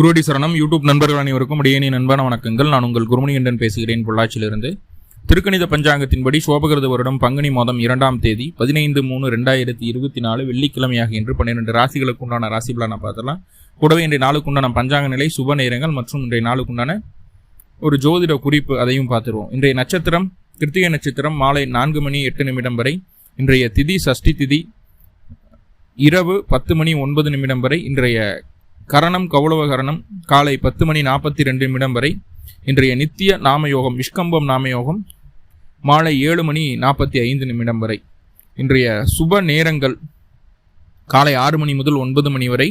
குருவடி சரணம். யூடியூப் நண்பர்கள் அனைவருக்கும் அடியேனி நண்பான வணக்கங்கள். நான் உங்கள் குருமணிகண்டன் பேசுகிறேன் பொள்ளாச்சியிலிருந்து. திருக்கணித பஞ்சாங்கத்தின்படி சோபகிருத வருடம் பங்குனி மாதம் இரண்டாம் தேதி பதினைந்து மூணு ரெண்டாயிரத்தி இருபத்தி நாலு வெள்ளிக்கிழமையாக இன்று பன்னிரெண்டு ராசிகளுக்கு உண்டான ராசி பலனை பார்த்தலாம் கூடவே இன்றைய நாளுக்குண்டான பஞ்சாங்க நிலை சுப நேரங்கள் மற்றும் இன்றைய நாளுக்குண்டான ஒரு ஜோதிட குறிப்பு அதையும் பார்த்துருவோம். இன்றைய நட்சத்திரம் கிருத்திகை நட்சத்திரம் மாலை நான்கு மணி எட்டு நிமிடம் வரை இன்றைய திதி சஷ்டி திதி இரவு பத்து மணி ஒன்பது நிமிடம் வரை இன்றைய கரணம் கௌளவ கரணம் காலை பத்து மணி நாற்பத்தி ரெண்டு நிமிடம் வரை இன்றைய நித்திய நாமயோகம் விஷ்கம்பம் நாமயோகம் மாலை ஏழு மணி நாற்பத்தி ஐந்து நிமிடம் வரை. இன்றைய சுப நேரங்கள் காலை ஆறு மணி முதல் ஒன்பது மணி வரை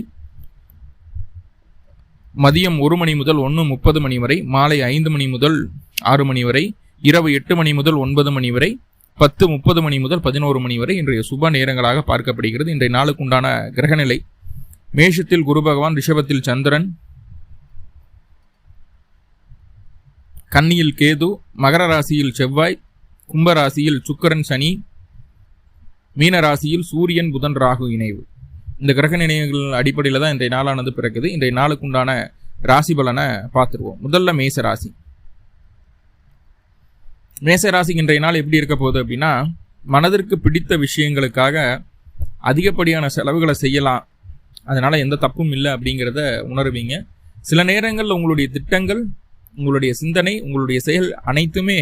மதியம் ஒரு மணி முதல் ஒன்று முப்பது மணி வரை மாலை ஐந்து மணி முதல் ஆறு மணி வரை இரவு எட்டு மணி முதல் ஒன்பது மணி வரை பத்து முப்பது மணி முதல் பதினோரு மணி வரை இன்றைய சுப நேரங்களாக பார்க்கப்படுகிறது. இன்றைய நாளுக்குண்டான கிரகநிலை மேஷத்தில் குரு பகவான் ரிஷபத்தில் சந்திரன் கன்னியில் கேது மகர ராசியில் செவ்வாய் கும்பராசியில் சுக்கரன் சனி மீன ராசியில் சூரியன் புதன் ராகு இணைவு. இந்த கிரக நினைவுகள் அடிப்படையில் தான் இன்றைய நாளானது பிறக்குது. இன்றைய நாளுக்கு உண்டான ராசி பலனை பார்த்துருவோம். முதல்ல மேச ராசி. மேச ராசி இன்றைய நாள் எப்படி இருக்க போகுது அப்படின்னா மனதிற்கு பிடித்த விஷயங்களுக்காக அதிகப்படியான செலவுகளை செய்யலாம். அதனால் எந்த தப்பும் இல்லை அப்படிங்கிறத உணருவீங்க. சில நேரங்களில் உங்களுடைய திட்டங்கள் உங்களுடைய சிந்தனை உங்களுடைய செயல் அனைத்துமே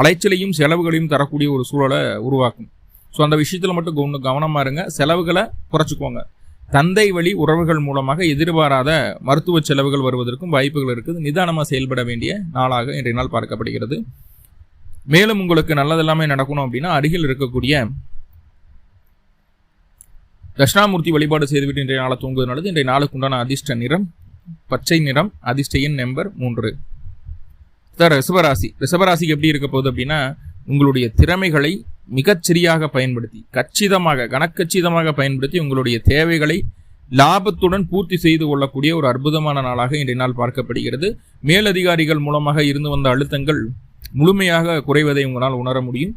அலைச்சலையும் செலவுகளையும் தரக்கூடிய ஒரு சூழலை உருவாக்கும். ஸோ அந்த விஷயத்தில் மட்டும் கவனம் கவனமாக இருங்க. செலவுகளை குறைச்சிக்கோங்க. தந்தை வழி உறவுகள் மூலமாக எதிர்பாராத மருத்துவ செலவுகள் வருவதற்கும் வாய்ப்புகள் இருக்குது. நிதானமாக செயல்பட வேண்டிய நாளாக இன்றைய நாள் பார்க்கப்படுகிறது. மேலும் உங்களுக்கு நல்லதெல்லாமே நடக்கணும் அப்படின்னா அருகில் இருக்கக்கூடிய தட்சிணாமூர்த்தி வழிபாடு செய்துவிட்டு இன்றைய நாளை தூங்குவது நல்லது. இன்றைய நாளுக்கு உண்டான அதிர்ஷ்ட நிறம் பச்சை நிறம் அதிர்ஷ்ட எண் நம்பர் மூன்று. சார் ரிஷபராசி. ரிஷபராசிக்கு எப்படி இருக்க போகுது அப்படின்னா உங்களுடைய திறமைகளை மிகச்சரியாக பயன்படுத்தி கச்சிதமாக கனக்கச்சிதமாக பயன்படுத்தி உங்களுடைய தேவைகளை லாபத்துடன் பூர்த்தி செய்து கொள்ளக்கூடிய ஒரு அற்புதமான நாளாக இன்றைய நாள் பார்க்கப்படுகிறது. மேலதிகாரிகள் மூலமாக இருந்து வந்த அழுத்தங்கள் முழுமையாக குறைவதை உங்களால் உணர முடியும்.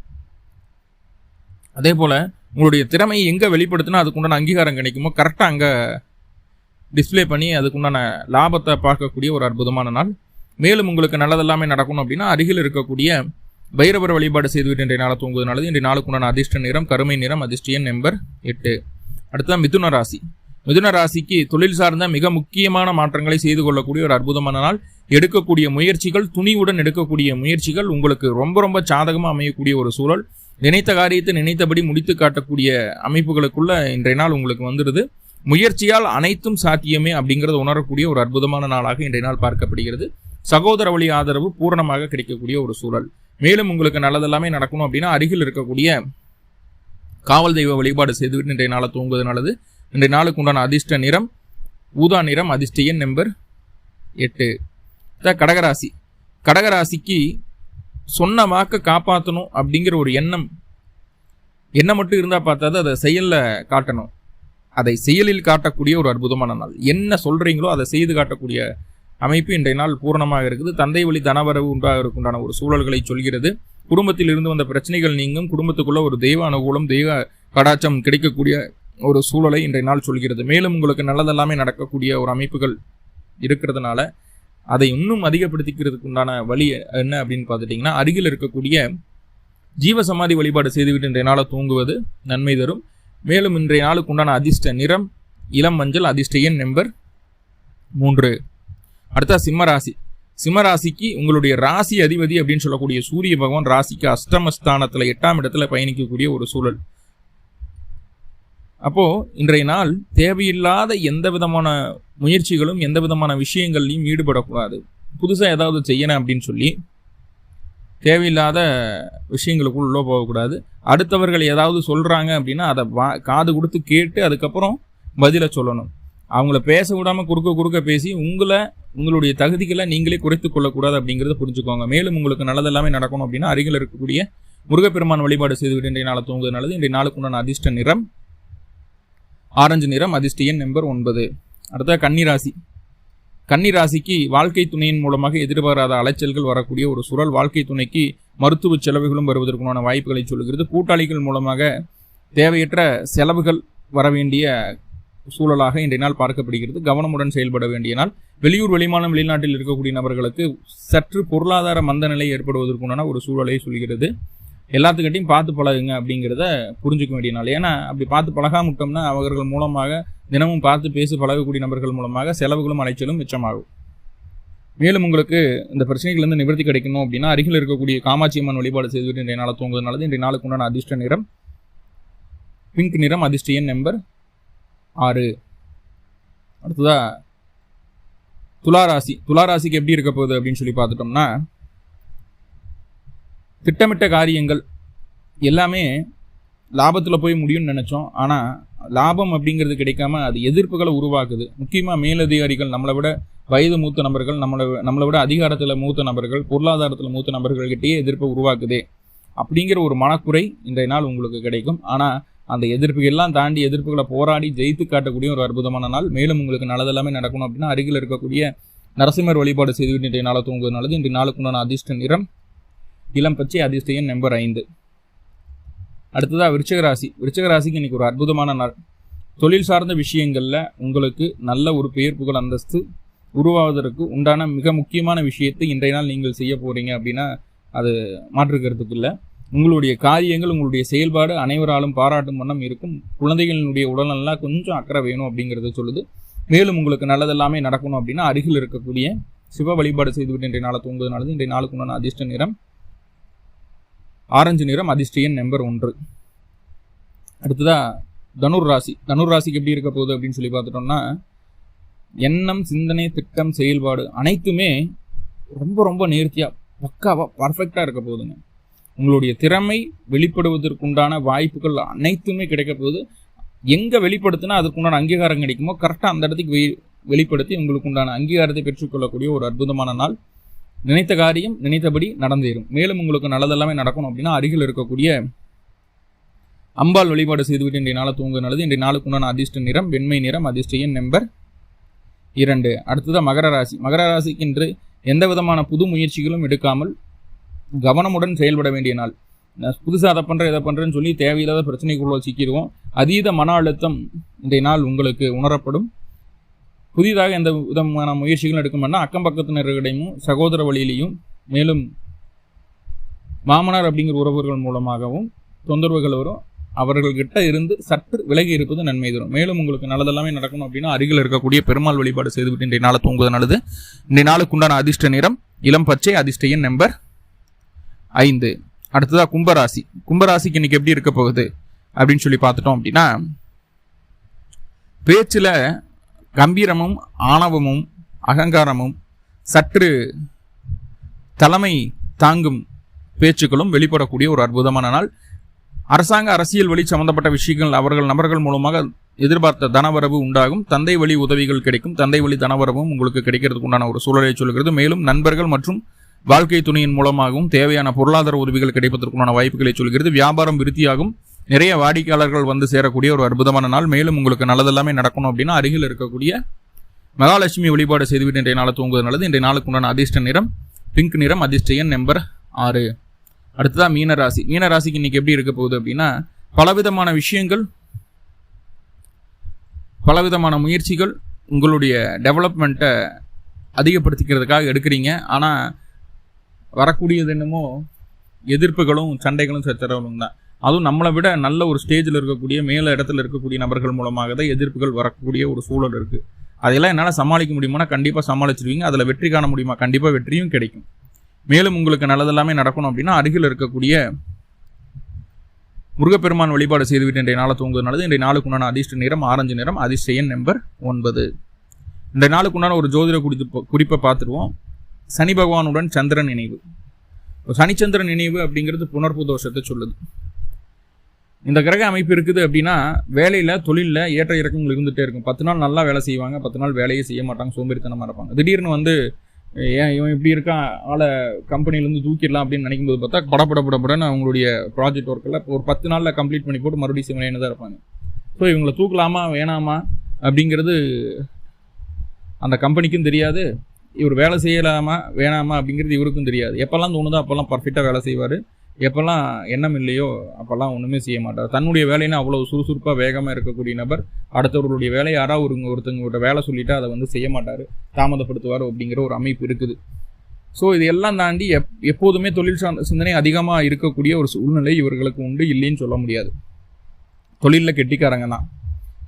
அதே போல் உங்களுடைய திறமையை எங்கே வெளிப்படுத்தினா அதுக்குண்டான அங்கீகாரம் கிடைக்குமோ கரெக்டாக அங்கே டிஸ்ப்ளே பண்ணி அதுக்குண்டான லாபத்தை பார்க்கக்கூடிய ஒரு அற்புதமான நாள். மேலும் உங்களுக்கு நல்லதெல்லாமே நடக்கணும் அப்படின்னா அருகில் இருக்கக்கூடிய பைரவர் வழிபாடு செய்துவிட்டு இன்றைய நாளை தூங்குவது நல்லது. இன்றைய நாளுக்குண்டான அதிர்ஷ்ட நிறம் கருமை நிறம் அதிர்ஷ்டியன் நம்பர் எட்டு. அடுத்ததான் மிதுன ராசி. மிதுன ராசிக்கு தொழில் சார்ந்த மிக முக்கியமான மாற்றங்களை செய்து கொள்ளக்கூடிய ஒரு அற்புதமான நாள். எடுக்கக்கூடிய முயற்சிகள் துணிவுடன் எடுக்கக்கூடிய முயற்சிகள் உங்களுக்கு ரொம்ப ரொம்ப சாதகமாக அமையக்கூடிய ஒரு சூழல். நினைத்த காரியத்தை நினைத்தபடி முடித்து காட்டக்கூடிய அமைப்புகளுக்குள்ள இன்றைய நாள் உங்களுக்கு வந்துடுது. முயற்சியால் அனைத்தும் சாத்தியமே அப்படிங்கிறத உணரக்கூடிய ஒரு அற்புதமான நாளாக இன்றைய நாள் பார்க்கப்படுகிறது. சகோதர வழி ஆதரவு பூரணமாக கிடைக்கக்கூடிய ஒரு சூழல். மேலும் உங்களுக்கு நல்லதெல்லாமே நடக்கணும் அப்படின்னா அருகில் இருக்கக்கூடிய காவல் தெய்வ வழிபாடு செய்துவிட்டு இன்றைய நாளை தூங்குவது நல்லது. இன்றைய நாளுக்கு உண்டான அதிர்ஷ்ட நிறம் ஊதா நிறம் அதிர்ஷ்ட எண் நம்பர் எட்டு. கடகராசி. கடகராசிக்கு சொன்ன வாக்கை காப்பாற்றணும் அப்படிங்கிற ஒரு எண்ணம் எண்ணம் மட்டும் இருந்தால் பார்த்தாது அதை செயலில் காட்டணும். அதை செயலில் காட்டக்கூடிய ஒரு அற்புதமான நாள். என்ன சொல்கிறீங்களோ அதை செய்து காட்டக்கூடிய அமைப்பு இன்றைய நாள் பூரணமாக இருக்குது. தந்தை வழி தனவரவு உண்டாகிறதுக்குண்டான ஒரு சூழல்களை சொல்கிறது. குடும்பத்தில் இருந்து வந்த பிரச்சனைகள் நீங்கும். குடும்பத்துக்குள்ள ஒரு தெய்வ அனுகூலம் தெய்வ கடாச்சம் கிடைக்கக்கூடிய ஒரு சூழலை இன்றைய நாள் சொல்கிறது. மேலும் உங்களுக்கு நல்லதெல்லாமே நடக்கக்கூடிய ஒரு அமைப்புகள் இருக்கிறதுனால அதை இன்னும் அதிகப்படுத்திக்கிறதுக்கு உண்டான வழி என்ன அப்படின்னு பார்த்துட்டிங்கன்னா அருகில் இருக்கக்கூடிய ஜீவசமாதி வழிபாடு செய்துவிட்டு இன்றைய நாளை தூங்குவது நன்மை தரும். மேலும் இன்றைய நாளுக்கு உண்டான அதிர்ஷ்ட நிறம் இளம் மஞ்சள் அதிர்ஷ்ட எண் நம்பர் மூன்று. அடுத்த சிம்மராசி சிம்மராசிக்கு உங்களுடைய ராசி அதிபதி அப்படின்னு சொல்லக்கூடிய சூரிய பகவான் ராசிக்கு அஷ்டமஸ்தானத்தில் எட்டாம் இடத்துல பயணிக்கக்கூடிய ஒரு சூழல். அப்போது இன்றைய நாள் தேவையில்லாத எந்த விதமான முயற்சிகளும் எந்த விதமான விஷயங்கள்லையும் ஈடுபடக்கூடாது. புதுசாக ஏதாவது செய்யணும் அப்படின்னு சொல்லி தேவையில்லாத விஷயங்களுக்குள் உள்ளே போகக்கூடாது. அடுத்தவர்கள் ஏதாவது சொல்கிறாங்க அப்படின்னா அதை வா காது கொடுத்து கேட்டு அதுக்கப்புறம் பதிலை சொல்லணும். அவங்கள பேச விடாமல் குறுக்க குறுக்க பேசி உங்களை உங்களுடைய தகுதிகளை நீங்களே குறைத்து கொள்ளக்கூடாது அப்படிங்கிறத புரிஞ்சுக்கோங்க. மேலும் உங்களுக்கு நல்லதெல்லாமே நடக்கணும் அப்படின்னா அருகில் இருக்கக்கூடிய முருகப்பெருமான் வழிபாடு செய்துவிட்டு இன்றைய நாளை தூங்குவது நல்லது. இன்றைய நாளுக்கு உண்டான அதிர்ஷ்ட நிறம் ஆரஞ்சு நிறம் அதிர்ஷ்டியன் நம்பர் ஒன்பது. அடுத்த கன்னிராசி. கன்னிராசிக்கு வாழ்க்கை துணையின் மூலமாக எதிர்பாராத அலைச்சல்கள் வரக்கூடிய ஒரு சூழல். வாழ்க்கை துணைக்கு மருத்துவ செலவுகளும் வருவதற்குண்டான வாய்ப்புகளை சொல்லுகிறது கூட்டாளிகள் மூலமாக தேவையற்ற செலவுகள் வர வேண்டிய சூழலாக இன்றைய நாள் பார்க்கப்படுகிறது. கவனமுடன் செயல்பட வேண்டிய நாள். வெளியூர் வெளிமாநிலம் வெளிநாட்டில் இருக்கக்கூடிய நபர்களுக்கு சற்று பொருளாதார மந்த நிலை ஏற்படுவதற்குண்டான ஒரு சூழலை சொல்கிறது. எல்லாத்துக்கிட்டையும் பார்த்து பழகுங்க அப்படிங்கிறத புரிஞ்சுக்க வேண்டிய நாள். ஏன்னா அப்படி பார்த்து பழகாம விட்டோம்னா அவர்கள் மூலமாக தினமும் பார்த்து பேசி பழகக்கூடிய நபர்கள் மூலமாக செலவுகளும் அலைச்சலும் மிச்சமாகும். மேலும் உங்களுக்கு இந்த பிரச்சனைகள்லேருந்து நிவர்த்தி கிடைக்கணும் அப்படின்னா அருகில் இருக்கக்கூடிய காமாட்சி அம்மன் வழிபாடு செய்துவிட்டு இன்றைய நாளை தூங்குவதனால இன்றைய நாளுக்கு உண்டான அதிர்ஷ்ட நிறம் பிங்க் நிறம் அதிர்ஷ்ட எண் நம்பர் ஆறு. அடுத்ததாக துளாராசி துளாராசிக்கு எப்படி இருக்க போகுது அப்படின்னு சொல்லி பார்த்துட்டோம்னா திட்டமிட்ட காரியங்கள் எல்லாமே லாபத்தில் போய் முடியும்னு நினச்சோம். ஆனால் லாபம் அப்படிங்கிறது கிடைக்காம அது எதிர்ப்புகளை உருவாக்குது. முக்கியமாக மேலதிகாரிகள் நம்மளை விட வயது மூத்த நபர்கள் நம்மளை நம்மளை விட அதிகாரத்தில் மூத்த நபர்கள் பொருளாதாரத்தில் மூத்த நபர்கள்கிட்டயே எதிர்ப்பை உருவாக்குதே அப்படிங்கிற ஒரு மனக்குறை இன்றைய நாள் உங்களுக்கு கிடைக்கும். ஆனால் அந்த எதிர்ப்புகள்லாம் தாண்டி எதிர்ப்புகளை போராடி ஜெயித்து காட்டக்கூடிய ஒரு அற்புதமான நாள். மேலும் உங்களுக்கு நல்லதெல்லாமே நடக்கணும் அப்படின்னா அருகில் இருக்கக்கூடிய நரசிம்மர் வழிபாடு செய்துவிட்டு இன்றைய நாளை தூங்குவது நல்லது. இன்றைய நாளுக்குண்டான அதிர்ஷ்ட நிறம் இளம் பச்சை அதிர்ஷ்டம் நம்பர் ஐந்து. அடுத்ததாக விருச்சகராசி. ராசி இன்றைக்கி ராசிக்கு இன்னைக்கு ஒரு அற்புதமான நாள். தொழில் சார்ந்த விஷயங்களில் உங்களுக்கு நல்ல ஒரு பெயர் புகழ் அந்தஸ்து உருவாவதற்கு உண்டான மிக முக்கியமான விஷயத்தை இன்றைய நாள் நீங்கள் செய்ய போகிறீங்க அப்படின்னா அது மாற்றுக்கிறதுக்கு இல்லை. உங்களுடைய காரியங்கள் உங்களுடைய செயல்பாடு அனைவராலும் பாராட்டும் வண்ணம் இருக்கும். குழந்தைகளினுடைய உடல்நலாம் கொஞ்சம் அக்கறை வேணும் அப்படிங்கிறத சொல்லுது. மேலும் உங்களுக்கு நல்லதெல்லாமே நடக்கணும் அப்படின்னா அருகில் இருக்கக்கூடிய சிவ வழிபாடு செய்துவிட்டு இன்றைய நாளை தூங்குவதனால இன்றைய நாளுக்கு உண்டான அதிர்ஷ்ட நிறம். ஆரஞ்சு நிறம் அதிர்ஷ்ட நம்பர் ஒன்று. அடுத்ததாக தனுர் ராசி. தனுர் ராசிக்கு எப்படி இருக்க போகுது அப்படின்னு சொல்லி பார்த்துட்டோம்னா எண்ணம் சிந்தனை திட்டம் செயல்பாடு அனைத்துமே ரொம்ப ரொம்ப நேர்த்தியாக பக்காவாக பர்ஃபெக்டாக இருக்க போகுதுங்க. உங்களுடைய திறமை வெளிப்படுவதற்குண்டான வாய்ப்புகள் அனைத்துமே கிடைக்க போகுது. எங்கே வெளிப்படுத்தினா அதுக்குண்டான அங்கீகாரம் கிடைக்குமோ கரெக்டாக அந்த இடத்துக்கு வெளிப்படுத்தி உங்களுக்கு உண்டான அங்கீகாரத்தை பெற்றுக்கொள்ளக்கூடிய ஒரு அற்புதமான நாள். நினைத்த காரியம் நினைத்தபடி நடந்தேறும். மேலும் உங்களுக்கு நல்லதெல்லாமே நடக்கணும் அப்படின்னா அருகில் இருக்கக்கூடிய அம்பாள் வழிபாடு செய்துவிட்டு இன்றைய நாளை தூங்க நல்லது இன்றைய நாளுக்கு உண்டான அதிர்ஷ்ட நிறம் வெண்மை நிறம் அதிர்ஷ்ட எண் நம்பர் இரண்டு. அடுத்ததாக மகர ராசி. மகர ராசிக்கு இன்று எந்த விதமான புது முயற்சிகளும் எடுக்காமல் கவனமுடன் செயல்பட வேண்டிய நாள். புதுசாக அதை பண்ணுறேன் இதை பண்ணுறேன்னு சொல்லி தேவையில்லாத பிரச்சனைக்குள்ள சிக்கிடுவோம். அதீத மன அழுத்தம் இன்றைய நாள் உங்களுக்கு உணரப்படும். புதிதாக எந்த விதமான முயற்சிகளும் எடுக்கும்னா அக்கம் பக்கத்தினர்களிடையும் சகோதர வழியிலையும் மேலும் மாமனார் அப்படிங்கிற உறவுகள் மூலமாகவும் தொந்தரவுகள் வரும். அவர்கள்கிட்ட இருந்து சற்று விலகி இருப்பது நன்மை தரும். மேலும் உங்களுக்கு நல்லதெல்லாமே நடக்கணும் அப்படின்னா அருகில் இருக்கக்கூடிய பெருமாள் வழிபாடு செய்துவிட்டு இன்றைய நாளை தூங்குவது நல்லது. இன்றைய நாளுக்கு உண்டான அதிர்ஷ்ட நிறம் இளம் பச்சை அதிர்ஷ்ட எண் நம்பர் ஐந்து. அடுத்ததாக கும்பராசி. கும்பராசிக்கு இன்னைக்கு எப்படி இருக்க போகுது? அப்படின்னு சொல்லி பார்த்துட்டோம் அப்படின்னா பேச்சில் கம்பீரமும் ஆணவமும் அகங்காரமும் சற்று தலைமை தாங்கும் பேச்சுக்களும் வெளிப்படக்கூடிய ஒரு அற்புதமான நாள். அரசாங்க அரசியல் வழி சம்பந்தப்பட்ட விஷயங்கள் அவர்கள் நபர்கள் மூலமாக எதிர்பார்த்த தனவரவு உண்டாகும். தந்தை வழி உதவிகள் கிடைக்கும். தந்தை வழி தனவரவும் உங்களுக்கு கிடைக்கிறதுக்கு உண்டான ஒரு சூழலை சொல்கிறது. மேலும் நண்பர்கள் மற்றும் வாழ்க்கை துணையின் மூலமாகவும் தேவையான பொருளாதார உதவிகள் கிடைப்பதற்குண்டான வாய்ப்புகளை சொல்கிறது. வியாபாரம் விருத்தியாகும். நிறைய வாடிக்கையாளர்கள் வந்து சேரக்கூடிய ஒரு அற்புதமான நாள். மேலும் உங்களுக்கு நல்லதெல்லாமே நடக்கணும் அப்படின்னா அருகில் இருக்கக்கூடிய மகாலட்சுமி வழிபாடு செய்துவிட்டு இன்றைய நாளை தூங்குவது நல்லது. இன்றைய நாளுக்கு உண்டான அதிர்ஷ்ட நிறம் பிங்க் நிறம் அதிர்ஷ்ட எண் நம்பர் ஆறு. அடுத்ததான் மீனராசி. மீனராசிக்கு இன்னைக்கு எப்படி இருக்க போகுது அப்படின்னா பலவிதமான விஷயங்கள் பலவிதமான முயற்சிகள் உங்களுடைய டெவலப்மெண்ட்டை அதிகப்படுத்திக்கிறதுக்காக எடுக்கிறீங்க. ஆனால் வரக்கூடியது என்னமோ எதிர்ப்புகளும் சண்டைகளும் சச்சரவுகளும் தான். அதுவும் நம்மளை விட நல்ல ஒரு ஸ்டேஜில் இருக்கக்கூடிய மேல இடத்துல இருக்கக்கூடிய நபர்கள் மூலமாக தான் எதிர்ப்புகள் வரக்கூடிய ஒரு சூழல் இருக்குது அதையெல்லாம் என்னால் சமாளிக்க முடியுமானா கண்டிப்பாக சமாளிச்சிருவீங்க. அதில் வெற்றி காண முடியுமா? கண்டிப்பாக வெற்றியும் கிடைக்கும். மேலும் உங்களுக்கு நல்லதெல்லாமே நடக்கணும் அப்படின்னா அருகில் இருக்கக்கூடிய முருகப்பெருமான் வழிபாடு செய்துவிட்டு இன்றைய நாளை தூங்குவதனால இன்றைய நாளுக்கு உண்டான அதிர்ஷ்ட நிறம் ஆரஞ்சு நிறம் அதிர்ஷ்ட நம்பர் ஒன்பது. இன்றைய நாளுக்கு உண்டான ஒரு ஜோதிட குறித்து குறிப்பை பார்த்துருவோம். சனி பகவானுடன் சந்திரன் நினைவு சனிச்சந்திரன் நினைவு அப்படிங்கிறது புனர்பு தோஷத்தை சொல்லுது. இந்த கிரக அமைப்பு இருக்குது அப்படின்னா வேலையில் தொழிலில் ஏற்ற இறக்கங்கள் இருந்துகிட்டே இருக்கும். பத்து நாள் நல்லா வேலை செய்வாங்க பத்து நாள் வேலையே செய்ய மாட்டாங்க சோம்பேறித்தனமாக இருப்பாங்க. திடீர்னு வந்து ஏன் இவன் இப்படி இருக்கான் ஆளை கம்பெனிலேருந்து தூக்கிடலாம் அப்படின்னு நினைக்கும்போது பார்த்தா படப்படப்படப்படன்னு அவங்களுடைய ப்ராஜெக்ட் ஒர்க்கில் ஒரு பத்து நாளில் கம்ப்ளீட் பண்ணி போட்டு மறுபடியும் சிவனையான தான் இருப்பாங்க. ஸோ இவங்களை தூக்கலாமா வேணாமா அப்படிங்கிறது அந்த கம்பெனிக்கும் தெரியாது. இவர் வேலை செய்யலாமா வேணாமா அப்படிங்கிறது இவருக்கும் தெரியாது. எப்போல்லாம் தோணுதோ அப்போல்லாம் பர்ஃபெக்டாக வேலை செய்வார். எப்போல்லாம் எண்ணம் இல்லையோ அப்போல்லாம் ஒன்றுமே செய்ய மாட்டார். தன்னுடைய வேலைன்னு அவ்வளோ சுறுசுறுப்பாக வேகமாக இருக்கக்கூடிய நபர் அடுத்தவர்களுடைய வேலையை யாராவது ஒருங்க ஒருத்தவங்ககிட்ட வேலை சொல்லிவிட்டு அதை வந்து செய்ய மாட்டார். தாமதப்படுத்துவார் அப்படிங்கிற ஒரு அமைப்பு இருக்குது. ஸோ இது எல்லாம் தாண்டி எப் எப்போதுமே தொழில் சார்ந்த சிந்தனை அதிகமாக இருக்கக்கூடிய ஒரு சூழ்நிலை இவர்களுக்கு உண்டு இல்லைன்னு சொல்ல முடியாது. தொழிலில் கெட்டிக்காரங்க தான்.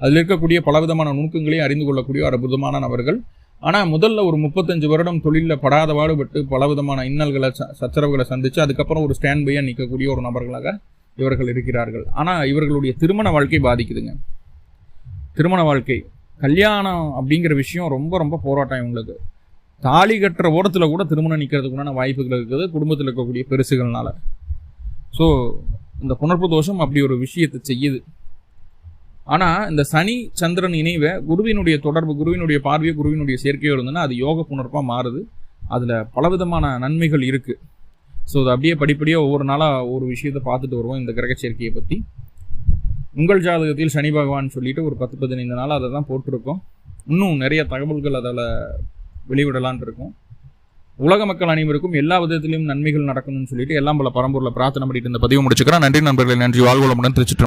அதில் இருக்கக்கூடிய பலவிதமான நுணுக்கங்களையும் அறிந்து கொள்ளக்கூடிய அற்புதமான நபர்கள் ஆனால் முதல்ல ஒரு முப்பத்தஞ்சு வருடம் தொழிலில் படாத பாடுபட்டு பலவிதமான இன்னல்களை ச சச்சரவுகளை சந்தித்து அதுக்கப்புறம் ஒரு ஸ்டாண்ட் பையாக நிற்கக்கூடிய ஒரு நபர்களாக இவர்கள் இருக்கிறார்கள். ஆனால் இவர்களுடைய திருமண வாழ்க்கை பாதிக்குதுங்க. திருமண வாழ்க்கை. கல்யாணம் அப்படிங்கிற விஷயம் ரொம்ப ரொம்ப போராட்டம் இவங்களுக்கு. தாலி கட்டுற ஓரத்தில் கூட திருமணம் நிற்கிறதுக்குண்டான வாய்ப்புகள் இருக்குது. குடும்பத்தில் இருக்கக்கூடிய பெருசுகள்னால. ஸோ இந்த புணர்ப்பு தோஷம் அப்படி ஒரு விஷயத்தை செய்யுது. ஆனால் இந்த சனி சந்திரன் இணைவை குருவினுடைய தொடர்பு குருவினுடைய பார்வையோ குருவினுடைய சேர்க்கையோ இருந்ததுன்னா அது யோக புணர்ப்பாக மாறுது. அதில் பலவிதமான நன்மைகள் இருக்குது ஸோ அது அப்படியே படிப்படியாக ஒவ்வொரு நாளாக ஒரு விஷயத்தை பார்த்துட்டு வருவோம் இந்த கிரக சேர்க்கையை பற்றி உங்கள் ஜாதகத்தில் சனி பகவான் சொல்லிட்டு ஒரு பத்து பதினைந்து நாள் அதை தான் போட்டிருக்கோம். இன்னும் நிறைய தகவல்கள் அதில் வெளிவிடலான் இருக்கும். உலக மக்கள் அனைவருக்கும் எல்லா விதத்திலும் நன்மைகள் நடக்கணும்னு சொல்லிட்டு எல்லாம் பல பரம்பூரில் பிரார்த்தனை பண்ணிட்டு இந்த பதிவு முடிச்சுக்கிறேன். நன்றி நண்பர்களே நன்றி. வாழ்வளமுடன் திருச்சிட்டு